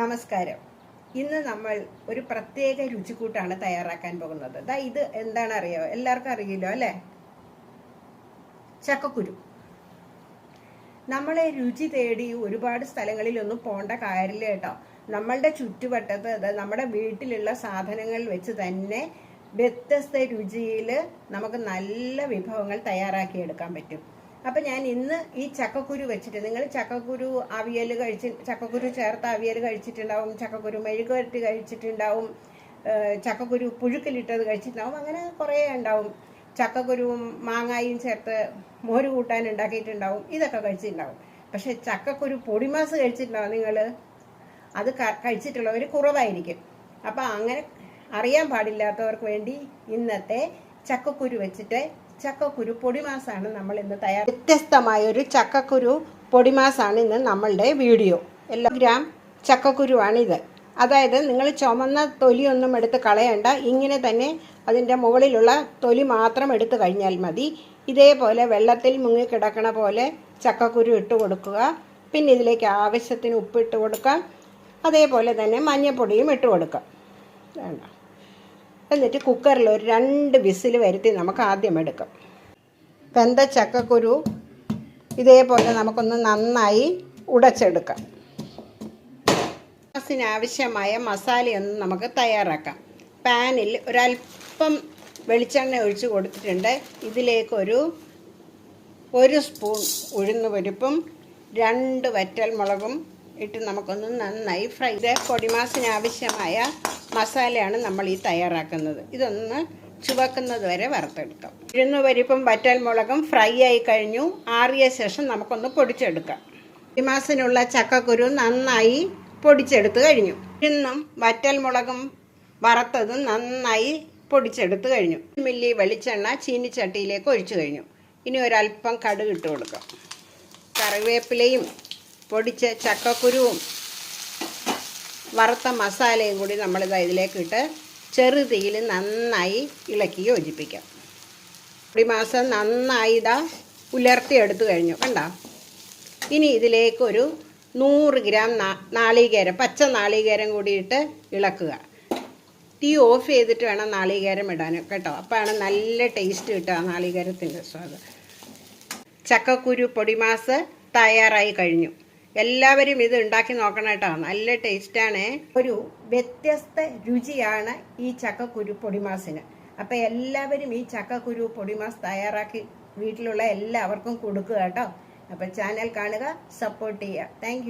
നമസ്കാരം. ഇന്ന് നമ്മൾ ഒരു പ്രത്യേക രുചിക്കൂട്ടാണ് തയ്യാറാക്കാൻ പോകുന്നത്. ദാ ഇത് എന്താണ് അറിയോ എല്ലാവർക്കും അറിയില്ലോ അല്ലേ? ചക്കക്കുരു. നമ്മളെ രുചി തേടി ഒരുപാട് സ്ഥലങ്ങളിലൊന്നും പോണ്ട കാര്യമില്ല കേട്ടോ. നമ്മളുടെ ചുറ്റുവട്ടത്ത് നമ്മുടെ വീട്ടിലുള്ള സാധനങ്ങൾ വെച്ച് തന്നെ വ്യത്യസ്ത രുചിയിൽ നമുക്ക് നല്ല വിഭവങ്ങൾ തയ്യാറാക്കി എടുക്കാൻ പറ്റും. അപ്പൊ ഞാൻ ഇന്ന് ഈ ചക്കക്കുരു വെച്ചിട്ട് നിങ്ങൾ ചക്കക്കുരു അവിയൽ കഴിച്ച് ചക്കക്കുരു ചേർത്ത് അവിയൽ കഴിച്ചിട്ടുണ്ടാവും ചക്കക്കുരു മെഴുകുവരട്ടി കഴിച്ചിട്ടുണ്ടാവും ചക്കക്കുരു പുഴുക്കിലിട്ടത് കഴിച്ചിട്ടുണ്ടാവും അങ്ങനെ കുറേ ഉണ്ടാവും. ചക്കക്കുരുവും മാങ്ങായും ചേർത്ത് മോര് കൂട്ടാൻ ഉണ്ടാക്കിയിട്ടുണ്ടാവും ഇതൊക്കെ കഴിച്ചിട്ടുണ്ടാവും. പക്ഷെ ചക്കക്കുരു പൊടിമാസ് കഴിച്ചിട്ടുണ്ടാവും നിങ്ങൾ അത് കഴിച്ചിട്ടുള്ളവർ കുറവായിരിക്കും. അപ്പം അങ്ങനെ അറിയാൻ പാടില്ലാത്തവർക്ക് വേണ്ടി ഇന്നത്തെ ചക്കക്കുരു വെച്ചിട്ട് ചക്കക്കുരു പൊടിമാസാണ് നമ്മൾ ഇന്ന് തയ്യാർ വ്യത്യസ്തമായ ഒരു ചക്കക്കുരു പൊടിമാസാണ് ഇന്ന് നമ്മളുടെ വീഡിയോ. എല്ലാ ഗ്രാം ചക്കക്കുരുവാണിത്. അതായത് നിങ്ങൾ ചുമന്ന തൊലിയൊന്നും എടുത്ത് കളയണ്ട. ഇങ്ങനെ തന്നെ അതിന്റെ മുകളിലുള്ള തൊലി മാത്രം എടുത്തു കഴിഞ്ഞാൽ മതി. ഇതേപോലെ വെള്ളത്തിൽ മുങ്ങിക്കിടക്കണ പോലെ ചക്കക്കുരു ഇട്ട് കൊടുക്കുക. പിന്നെ ഇതിലേക്ക് ആവശ്യത്തിന് ഉപ്പിട്ട് കൊടുക്കാം. അതേപോലെ തന്നെ മഞ്ഞൾപ്പൊടിയും ഇട്ട് കൊടുക്കാം. വേണ്ട എന്നിട്ട് കുക്കറിൽ ഒരു രണ്ട് വിസിൽ വരുത്തി നമുക്ക് ആദ്യം എടുക്കാം. വെന്ത ചക്കക്കുരു ഇതേപോലെ നമുക്കൊന്ന് നന്നായി ഉടച്ചെടുക്കാം. ആവശ്യമായ മസാലയൊന്നും നമുക്ക് തയ്യാറാക്കാം. പാനിൽ ഒരല്പം വെളിച്ചെണ്ണ ഒഴിച്ച് കൊടുത്തിട്ടുണ്ട്. ഇതിലേക്കൊരു ഒരു സ്പൂൺ ഉഴുന്ന് പരിപ്പും രണ്ട് വറ്റൽ മുളകും ഇട്ട് നമുക്കൊന്ന് നന്നായി ഫ്രൈ ഇത് പൊടിമാസിന് ആവശ്യമായ മസാലയാണ് നമ്മൾ ഈ തയ്യാറാക്കുന്നത്. ഇതൊന്ന് ചുവക്കുന്നത് വരെ വറുത്തെടുക്കാം. ഉഴുന്ന് പരിപ്പും വറ്റൽ മുളകും ഫ്രൈ ആയി കഴിഞ്ഞു. ആറിയ ശേഷം നമുക്കൊന്ന് പൊടിച്ചെടുക്കാം. പൊടിമാസിനുള്ള ചക്കക്കുരു നന്നായി പൊടിച്ചെടുത്ത് കഴിഞ്ഞു. ഇന്നും വറ്റൽ മുളകും വറുത്തതും നന്നായി പൊടിച്ചെടുത്ത് കഴിഞ്ഞു. മില്ലി വെളിച്ചെണ്ണ ചീനിച്ചട്ടിയിലേക്ക് ഒഴിച്ചു കഴിഞ്ഞു. ഇനി ഒരല്പം കടുക് ഇട്ട് കൊടുക്കാം. കറിവേപ്പിലയും പൊടിച്ച ചക്കക്കുരുവും വറുത്ത മസാലയും കൂടി നമ്മളിത് ഇതിലേക്ക് ഇട്ട് ചെറുതീയിൽ നന്നായി ഇളക്കി യോജിപ്പിക്കാം. മാസം നന്നായി ഇതാ ഉലർത്തിയെടുത്ത് കഴിഞ്ഞു കണ്ട? ഇനി ഇതിലേക്ക് ഒരു നൂറ് ഗ്രാം നാളികേരം പച്ച നാളികേരം കൂടിയിട്ട് ഇളക്കുക. തീ ഓഫ് ചെയ്തിട്ട് വേണം നാളികേരം ഇടാൻ കേട്ടോ? അപ്പോഴാണ് നല്ല ടേസ്റ്റ് കിട്ടുക നാളികേരത്തിന്റെ സ്വാദ്. ചക്കക്കുരു പൊടിമാസ് തയ്യാറായി കഴിഞ്ഞു. എല്ലാവരും ഇത് ഉണ്ടാക്കി നോക്കണം കേട്ടോ. നല്ല ടേസ്റ്റാണ് ഒരു വ്യത്യസ്ത രുചിയാണ് ഈ ചക്കക്കുരു പൊടിമാസിന്. അപ്പം എല്ലാവരും ഈ ചക്കക്കുരു പൊടിമാസ് തയ്യാറാക്കി വീട്ടിലുള്ള എല്ലാവർക്കും കൊടുക്കുക കേട്ടോ. അപ്പം ചാനൽ കാണുക സപ്പോർട്ട് ചെയ്യുക. താങ്ക്